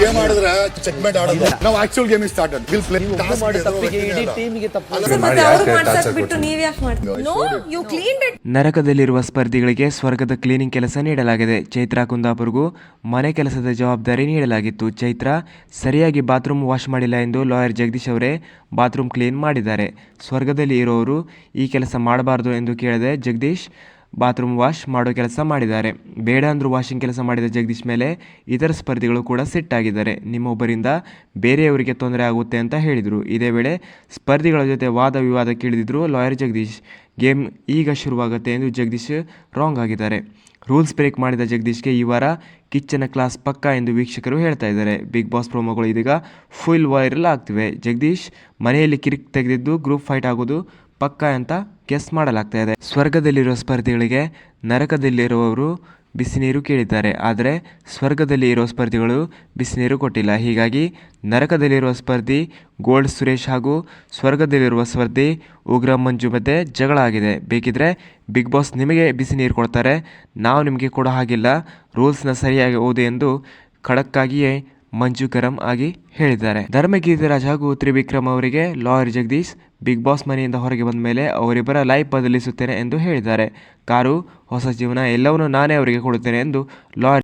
Game checkmate ಆಡೋದು. ನಾವು actual game will play ನರಕದಲ್ಲಿರುವ ಸ್ಪರ್ಧಿಗಳಿಗೆ ಸ್ವರ್ಗದ ಕ್ಲೀನಿಂಗ್ ಕೆಲಸ ನೀಡಲಾಗಿದೆ. ಚೈತ್ರಾ ಕುಂದಾಪುರ್ಗೂ ಮನೆ ಕೆಲಸದ ಜವಾಬ್ದಾರಿ ನೀಡಲಾಗಿತ್ತು. ಚೈತ್ರಾ ಸರಿಯಾಗಿ ಬಾತ್ರೂಮ್ ವಾಶ್ ಮಾಡಿಲ್ಲ ಎಂದು ಲಾಯರ್ ಜಗದೀಶ್ ಅವರೇ ಬಾತ್ರೂಮ್ ಕ್ಲೀನ್ ಮಾಡಿದ್ದಾರೆ. ಸ್ವರ್ಗದಲ್ಲಿ ಇರೋರು ಈ ಕೆಲಸ ಮಾಡಬಾರ್ದು ಎಂದು ಕೇಳಿದೆ ಜಗದೀಶ್. ಬಾತ್ರೂಮ್ ವಾಶ್ ಮಾಡೋ ಕೆಲಸ ಮಾಡಿದ್ದಾರೆ. ಬೇಡ ಅಂದರೂ ವಾಷಿಂಗ್ ಕೆಲಸ ಮಾಡಿದ ಜಗದೀಶ್ ಮೇಲೆ ಇತರ ಸ್ಪರ್ಧಿಗಳು ಕೂಡ ಸಿಟ್ಟಾಗಿದ್ದಾರೆ. ನಿಮ್ಮೊಬ್ಬರಿಂದ ಬೇರೆಯವರಿಗೆ ತೊಂದರೆ ಆಗುತ್ತೆ ಅಂತ ಹೇಳಿದರು. ಇದೇ ವೇಳೆ ಸ್ಪರ್ಧಿಗಳ ಜೊತೆ ವಾದ ವಿವಾದ ಕೇಳಿದ್ರು ಲಾಯರ್ ಜಗದೀಶ್ ಗೇಮ್ ಈಗ ಶುರುವಾಗುತ್ತೆ ಎಂದು ಜಗದೀಶ್ ರಾಂಗ್ ಆಗಿದ್ದಾರೆ. ರೂಲ್ಸ್ ಬ್ರೇಕ್ ಮಾಡಿದ ಜಗದೀಶ್ಗೆ ಈ ವಾರ ಕಿಚ್ಚನ ಕ್ಲಾಸ್ ಪಕ್ಕ ಎಂದು ವೀಕ್ಷಕರು ಹೇಳ್ತಾ ಇದ್ದಾರೆ. ಬಿಗ್ ಬಾಸ್ ಪ್ರೋಮೋಗಳು ಇದೀಗ ಫುಲ್ ವೈರಲ್ ಆಗ್ತಿವೆ. ಜಗದೀಶ್ ಮನೆಯಲ್ಲಿ ಕಿರಿಕ್ ತೆಗೆದಿದ್ದು ಗ್ರೂಪ್ ಫೈಟ್ ಆಗೋದು ಪಕ್ಕಾ ಅಂತ ಗೆಸ್ ಮಾಡಲಾಗ್ತಾ ಇದೆ ಸ್ವರ್ಗದಲ್ಲಿರುವ ಸ್ಪರ್ಧಿಗಳಿಗೆ ನರಕದಲ್ಲಿರುವವರು ಬಿಸಿನೀರು ಕೇಳಿದ್ದಾರೆ. ಆದರೆ ಸ್ವರ್ಗದಲ್ಲಿ ಇರೋ ಸ್ಪರ್ಧಿಗಳು ಬಿಸಿನೀರು ಕೊಟ್ಟಿಲ್ಲ. ಹೀಗಾಗಿ ನರಕದಲ್ಲಿರುವ ಸ್ಪರ್ಧಿ ಗೋಲ್ಡ್ ಸುರೇಶ್ ಹಾಗೂ ಸ್ವರ್ಗದಲ್ಲಿರುವ ಸ್ಪರ್ಧಿ ಉಗ್ರ ಮಂಜು ಮಧ್ಯೆ ಜಗಳ ಆಗಿದೆ. ಬೇಕಿದ್ರೆ ಬಿಗ್ ಬಾಸ್ ನಿಮಗೆ ಬಿಸಿ ನೀರು ಕೊಡ್ತಾರೆ. ನಾವು ನಿಮಗೆ ಕೊಡೋ ಹಾಗಿಲ್ಲ. ರೂಲ್ಸ್ನ ಸರಿಯಾಗಿ ಓದಿ ಎಂದು ಖಡಕ್ಕಾಗಿಯೇ ಮಂಜು ಗರಂ ಆಗಿ ಹೇಳಿದ್ದಾರೆ. ಧರ್ಮಗೀತರಾಜ್ ಹಾಗೂ ತ್ರಿವಿಕ್ರಮ್ ಅವರಿಗೆ, ಲಾಯರ್ ಜಗದೀಶ್, ಬಿಗ್ ಬಾಸ್ ಮನೆಯಿಂದ ಹೊರಗೆ ಬಂದ ಮೇಲೆ ಅವರಿಬ್ಬರ ಲೈಫ್ ಬದಲಿಸುತ್ತೇನೆ ಎಂದು ಹೇಳಿದ್ದಾರೆ. ಕಾರು, ಹೊಸ ಜೀವನ ಎಲ್ಲವನ್ನೂ ನಾನೇ ಅವರಿಗೆ ಕೊಡುತ್ತೇನೆ ಎಂದು ಲಾಯರ್